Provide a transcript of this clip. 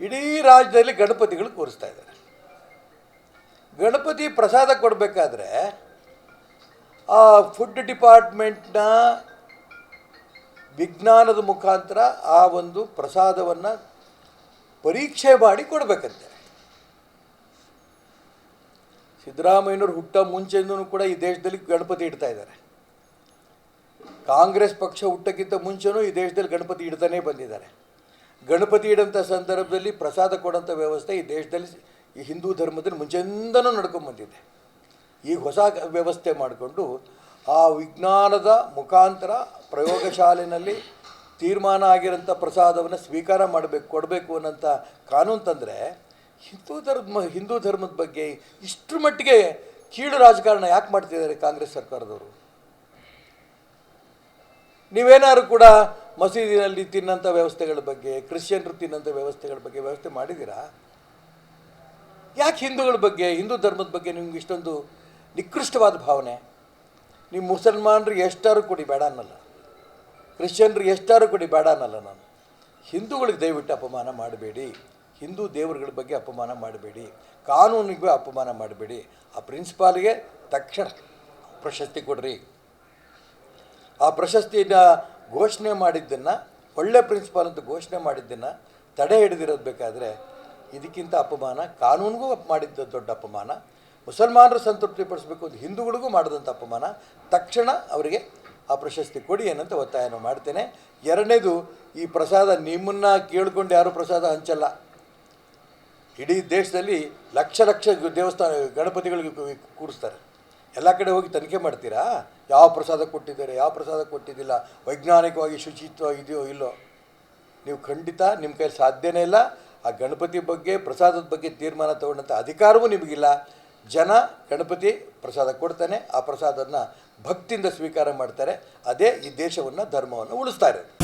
ಇಡೀ ರಾಜ್ಯದಲ್ಲಿ ಗಣಪತಿಗಳು ಕೂರಿಸ್ತಾ ಇದ್ದಾರೆ. ಗಣಪತಿ ಪ್ರಸಾದ ಕೊಡಬೇಕಾದ್ರೆ ಆ ಫುಡ್ ಡಿಪಾರ್ಟ್ಮೆಂಟ್ನ ವಿಜ್ಞಾನದ ಮುಖಾಂತರ ಆ ಒಂದು ಪ್ರಸಾದವನ್ನು ಪರೀಕ್ಷೆ ಮಾಡಿ ಕೊಡಬೇಕಂತೆ. ಸಿದ್ದರಾಮಯ್ಯನವರು ಹುಟ್ಟ ಮುಂಚೆಯಿಂದನೂ ಕೂಡ ಈ ದೇಶದಲ್ಲಿ ಗಣಪತಿ ಇಡ್ತಾ ಇದ್ದಾರೆ. ಕಾಂಗ್ರೆಸ್ ಪಕ್ಷ ಹುಟ್ಟಕ್ಕಿಂತ ಮುಂಚೆನೂ ಈ ದೇಶದಲ್ಲಿ ಗಣಪತಿ ಇಡ್ತಾನೇ ಬಂದಿದ್ದಾರೆ. ಗಣಪತಿ ಇಡೋಂಥ ಸಂದರ್ಭದಲ್ಲಿ ಪ್ರಸಾದ ಕೊಡೋಂಥ ವ್ಯವಸ್ಥೆ ಈ ದೇಶದಲ್ಲಿ ಈ ಹಿಂದೂ ಧರ್ಮದಲ್ಲಿ ಮುಂಚೆಯಿಂದನೂ ನಡ್ಕೊಂಡು ಬಂದಿದೆ. ಈಗ ಹೊಸ ವ್ಯವಸ್ಥೆ ಮಾಡಿಕೊಂಡು ಆ ವಿಜ್ಞಾನದ ಮುಖಾಂತರ ಪ್ರಯೋಗಶಾಲೆಯಲ್ಲಿ ತೀರ್ಮಾನ ಆಗಿರೋಂಥ ಪ್ರಸಾದವನ್ನು ಸ್ವೀಕಾರ ಮಾಡಬೇಕು, ಕೊಡಬೇಕು ಅನ್ನೋಂಥ ಕಾನೂನು ತಂದರೆ ಹಿಂದೂ ಧರ್ಮ, ಹಿಂದೂ ಧರ್ಮದ ಬಗ್ಗೆ ಇಷ್ಟರ ಮಟ್ಟಿಗೆ ಕೀಳು ರಾಜಕಾರಣ ಯಾಕೆ ಮಾಡ್ತಿದ್ದಾರೆ ಕಾಂಗ್ರೆಸ್ ಸರ್ಕಾರದವರು? ನೀವೇನಾದ್ರು ಕೂಡ ಮಸೀದಿನಲ್ಲಿ ತಿನ್ನಂಥ ವ್ಯವಸ್ಥೆಗಳ ಬಗ್ಗೆ, ಕ್ರಿಶ್ಚಿಯನ್ರು ತಿನ್ನಂಥ ವ್ಯವಸ್ಥೆಗಳ ಬಗ್ಗೆ ವ್ಯವಸ್ಥೆ ಮಾಡಿದ್ದೀರಾ? ಯಾಕೆ ಹಿಂದೂಗಳ ಬಗ್ಗೆ, ಹಿಂದೂ ಧರ್ಮದ ಬಗ್ಗೆ ನಿಮ್ಗೆ ಇಷ್ಟೊಂದು ನಿಕೃಷ್ಟವಾದ ಭಾವನೆ? ನೀವು ಮುಸಲ್ಮಾನರು ಎಷ್ಟಾರು ಕೊಡಿ, ಬೇಡ ಅನ್ನಲ್ಲ. ಕ್ರಿಶ್ಚಿಯನ್ರು ಎಷ್ಟಾರು ಕೊಡಿ, ಬೇಡ ಅನ್ನಲ್ಲ ನಾನು. ಹಿಂದೂಗಳಿಗೆ ದಯವಿಟ್ಟು ಅಪಮಾನ ಮಾಡಬೇಡಿ. ಹಿಂದೂ ದೇವರುಗಳ ಬಗ್ಗೆ ಅಪಮಾನ ಮಾಡಬೇಡಿ. ಕಾನೂನಿಗೂ ಅಪಮಾನ ಮಾಡಬೇಡಿ. ಆ ಪ್ರಿನ್ಸಿಪಾಲ್ಗೆ ತಕ್ಷಣ ಪ್ರಶಸ್ತಿ ಕೊಡ್ರಿ. ಆ ಪ್ರಶಸ್ತಿನ ಘೋಷಣೆ ಮಾಡಿದ್ದನ್ನು, ಒಳ್ಳೆ ಪ್ರಿನ್ಸಿಪಾಲ್ ಅಂತ ಘೋಷಣೆ ಮಾಡಿದ್ದನ್ನು ತಡೆ ಹಿಡಿದಿರೋದು ಬೇಕಾದರೆ ಇದಕ್ಕಿಂತ ಅಪಮಾನ, ಕಾನೂನಿಗೂ ಮಾಡಿದ್ದ ದೊಡ್ಡ ಅಪಮಾನ, ಮುಸಲ್ಮಾನರು ಸಂತೃಪ್ತಿಪಡಿಸಬೇಕು ಅಂತ ಹಿಂದೂಗಳಿಗೂ ಮಾಡಿದಂಥ ಅಪಮಾನ, ತಕ್ಷಣ ಅವರಿಗೆ ಆ ಪ್ರಶಸ್ತಿ ಕೊಡಿ ಏನಂತ ಒತ್ತಾಯನ ಮಾಡ್ತೇನೆ. ಎರಡನೇದು, ಈ ಪ್ರಸಾದ ನಿಮ್ಮನ್ನು ಕೇಳಿಕೊಂಡು ಯಾರೂ ಪ್ರಸಾದ ಹಂಚಲ್ಲ. ಇಡೀ ದೇಶದಲ್ಲಿ ಲಕ್ಷ ಲಕ್ಷ ದೇವಸ್ಥಾನ, ಗಣಪತಿಗಳಿಗೆ ಕೂರಿಸ್ತಾರೆ. ಎಲ್ಲ ಕಡೆ ಹೋಗಿ ತನಿಖೆ ಮಾಡ್ತೀರಾ? ಯಾವ ಪ್ರಸಾದ ಕೊಟ್ಟಿದ್ದಾರೆ, ಯಾವ ಪ್ರಸಾದ ಕೊಟ್ಟಿದ್ದಿಲ್ಲ, ವೈಜ್ಞಾನಿಕವಾಗಿ ಶುಚಿತ್ವ ಇದೆಯೋ ಇಲ್ಲೋ? ನೀವು ಖಂಡಿತ ನಿಮ್ಮ ಕೈಯಲ್ಲಿ ಸಾಧ್ಯನೇ ಇಲ್ಲ. ಆ ಗಣಪತಿ ಬಗ್ಗೆ, ಪ್ರಸಾದದ ಬಗ್ಗೆ ತೀರ್ಮಾನ ತಗೊಂಡಂಥ ಅಧಿಕಾರವೂ ನಿಮಗಿಲ್ಲ. ಜನ ಗಣಪತಿ ಪ್ರಸಾದ ಕೊಡ್ತಾನೆ, ಆ ಪ್ರಸಾದನ ಭಕ್ತಿಯಿಂದ ಸ್ವೀಕಾರ ಮಾಡ್ತಾರೆ. ಅದೇ ಈ ದೇಶವನ್ನು, ಧರ್ಮವನ್ನು ಉಳಿಸ್ತಾರೆ